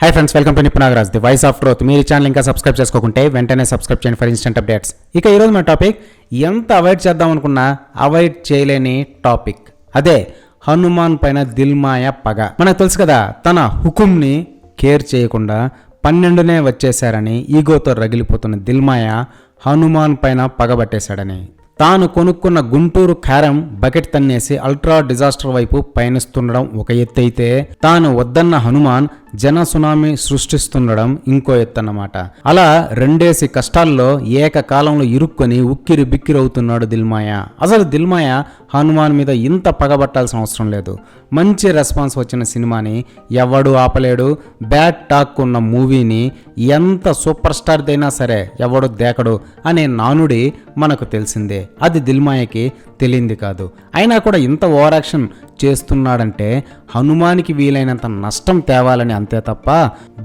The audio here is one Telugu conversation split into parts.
Hi friends welcome to Nipunanagaraj the voice of growth మీరు ఛానల్ ఇంకా సబ్స్క్రైబ్ చేసుకోకుంటే వెంటనే సబ్స్క్రైబ్ చేయండి ఫర్ ఇన్స్టెంట్ అప్డేట్స్ ఇక ఈరోజు మన టాపిక్ ఎంత అవాయిడ్ చేద్దాం అనుకున్నా అవాయిడ్ చేయలేని టాపిక్ అదే హనుమాన్ పైన దిల్మాయ పగ. మనకు తెలుసు కదా తన హుకుంని కేర్ చేయకుండా పన్నెండునే వచ్చేశారని ఈగోతో రగిలిపోతున్న దిల్మాయ హనుమాన్ పైన పగబట్టేశాడని తాను కొనుక్కున్న గుంటూరు కారం బకెట్ తన్నేసి అల్ట్రా డిజాస్టర్ వైపు పయనిస్తుండడం ఒక ఎత్తు అయితే తాను వద్దన్న హనుమాన్ జన సునామీ సృష్టిస్తుండడం ఇంకో ఎత్తన్నమాట. అలా రెండేసి కష్టాల్లో ఏకకాలంలో ఇరుక్కొని ఉక్కిరి బిక్కిరవుతున్నాడు దిల్మాయ. అసలు దిల్మాయ హనుమాన్ మీద ఇంత పగబట్టాల్సిన అవసరం లేదు. మంచి రెస్పాన్స్ వచ్చిన సినిమాని ఎవడు ఆపలేడు. బ్యాడ్ టాక్ ఉన్న మూవీని ఎంత సూపర్ స్టార్దైనా సరే ఎవడు దేకడు అనే నానుడి మనకు తెలిసిందే. అది దిల్మాయకి తెలియంది కాదు. అయినా కూడా ఇంత ఓవర్ యాక్షన్ చేస్తున్నాడంటే హనుమానికి వీలైనంత నష్టం తేవాలని అంతే తప్ప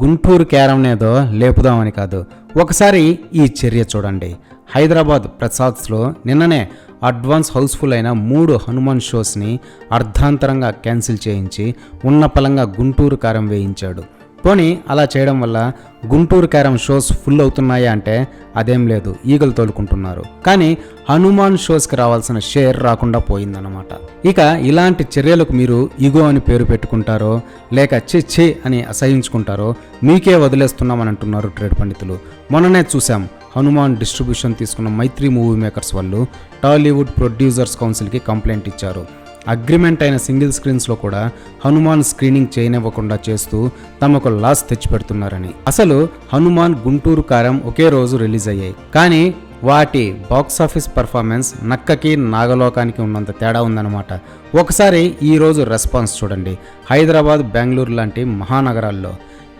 గుంటూరు క్యారంనేదో లేపుదామని కాదు. ఒకసారి ఈ చర్య చూడండి. హైదరాబాద్ ప్రసాద్స్లో నిన్ననే అడ్వాన్స్ హౌస్ఫుల్ అయిన మూడు హనుమాన్ షోస్ని అర్ధాంతరంగా క్యాన్సిల్ చేయించి ఉన్న పలంగా గుంటూరు కారం వేయించాడు. పోనీ అలా చేయడం వల్ల గుంటూరు క్యారమ్ షోస్ ఫుల్ అవుతున్నాయా అంటే అదేం లేదు. ఈగలు తోలుకుంటున్నారు. కానీ హనుమాన్ షోస్కి రావాల్సిన షేర్ రాకుండా పోయిందన్నమాట. ఇక ఇలాంటి చర్యలకు మీరు ఇగో అని పేరు పెట్టుకుంటారో లేక చి చి అని అసహించుకుంటారో మీకే వదిలేస్తున్నామని అంటున్నారు ట్రేడ్ పండితులు. మొన్ననే చూసాం హనుమాన్ డిస్ట్రిబ్యూషన్ తీసుకున్న మైత్రి మూవీ మేకర్స్ వాళ్ళు టాలీవుడ్ ప్రొడ్యూసర్స్ కౌన్సిల్కి కంప్లైంట్ ఇచ్చారు. అగ్రిమెంట్ అయిన సింగిల్ స్క్రీన్స్లో కూడా హనుమాన్ స్క్రీనింగ్ చేయనివ్వకుండా చేస్తూ తమకు లాస్ తెచ్చిపెడుతున్నారని. అసలు హనుమాన్ గుంటూరు కారం ఒకే రోజు రిలీజ్ అయ్యాయి. కానీ వాటి బాక్స్ ఆఫీస్ పర్ఫార్మెన్స్ నక్కకి నాగలోకానికి ఉన్నంత తేడా ఉందన్నమాట. ఒకసారి ఈరోజు రెస్పాన్స్ చూడండి. హైదరాబాద్ బెంగళూరు లాంటి మహానగరాల్లో.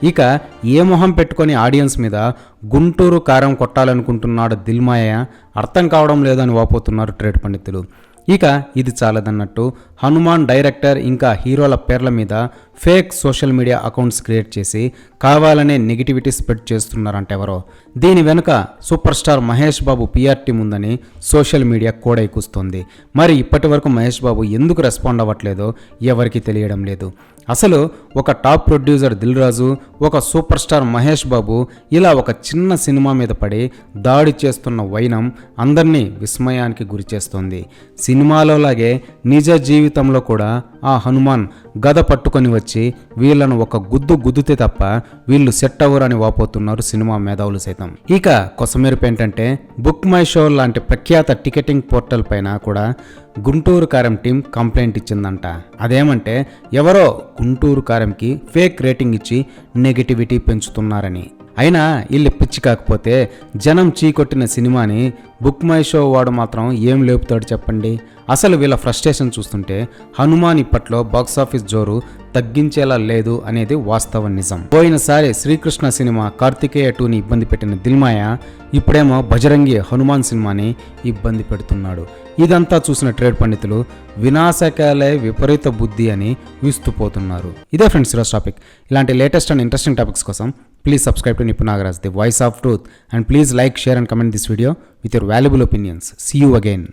ఇక ఏ మొహం పెట్టుకొని ఆడియన్స్ మీద గుంటూరు కారం కొట్టాలనుకుంటున్నాడు దిల్మాయ? అర్థం కావడం లేదని వాపోతున్నారు ట్రేడ్ పండితులు. ఇక ఇది చాలదన్నట్టు హనుమాన్ డైరెక్టర్ ఇంకా హీరోల పేర్ల మీద fake social media accounts create చేసి కావాలనే నెగిటివిటీ స్ప్రెడ్ చేస్తున్నారంట ఎవరో. దీని వెనుక super star Mahesh Babu PR team ఉందని సోషల్ మీడియా కూడైకూస్తుంది మరి ఇప్పటి వరకు మహేష్ బాబు ఎందుకు రెస్పాండ్ అవ్వట్లేదో ఎవరికి తెలియడం లేదు. అసలు ఒక టాప్ ప్రొడ్యూసర్ దిల్ రాజు ఒక సూపర్ స్టార్ మహేష్ బాబు ఇలా ఒక చిన్న సినిమా మీద పడి దాడి చేస్తున్న వైనం అందరినీ విస్మయానికి గురి చేస్తోంది సినిమాలోలాగే నిజ జీవితంలో కూడా ఆ హనుమాన్ గద పట్టుకొని వచ్చి వీళ్ళను ఒక గుద్దు గుద్దుతే తప్ప వీళ్ళు సెట్ అవ్వరని వాపోతున్నారు సినిమా మేధావులు సైతం. ఇక కొసమెరుపు ఏంటంటే బుక్ మై షో లాంటి ప్రఖ్యాత టికెటింగ్ పోర్టల్ పైన కూడా గుంటూరు కారం టీం కంప్లైంట్ ఇచ్చిందంట. అదేమంటే ఎవరో గుంటూరు కారంకి ఫేక్ రేటింగ్ ఇచ్చి నెగిటివిటీ పెంచుతున్నారని. అయినా వీళ్ళు పిచ్చి కాకపోతే జనం చీకొట్టిన సినిమాని బుక్ మై షో వాడు మాత్రం ఏం లేపుతాడు చెప్పండి? అసలు వీళ్ళ ఫ్రస్ట్రేషన్ చూస్తుంటే హనుమాన్ ఇప్పట్లో బాక్సాఫీస్ జోరు తగ్గించేలా లేదు అనేది వాస్తవ నిజం. పోయినసారి శ్రీకృష్ణ సినిమా కార్తికేయ టూని ఇబ్బంది పెట్టిన దిల్మాయ ఇప్పుడేమో బజరంగి హనుమాన్ సినిమాని ఇబ్బంది పెడుతున్నాడు. ఇదంతా చూసిన ట్రేడ్ పండితులు వినాశకాలే విపరీత బుద్ధి అని వీస్తుపోతున్నారు. ఇదే ఫ్రెండ్స్ ఈరోజు టాపిక్. ఇలాంటి లేటెస్ట్ అండ్ ఇంట్రెస్టింగ్ టాపిక్స్ కోసం please subscribe to Nipunanagaraj the voice of truth and please like share and comment this video with your valuable opinions see you again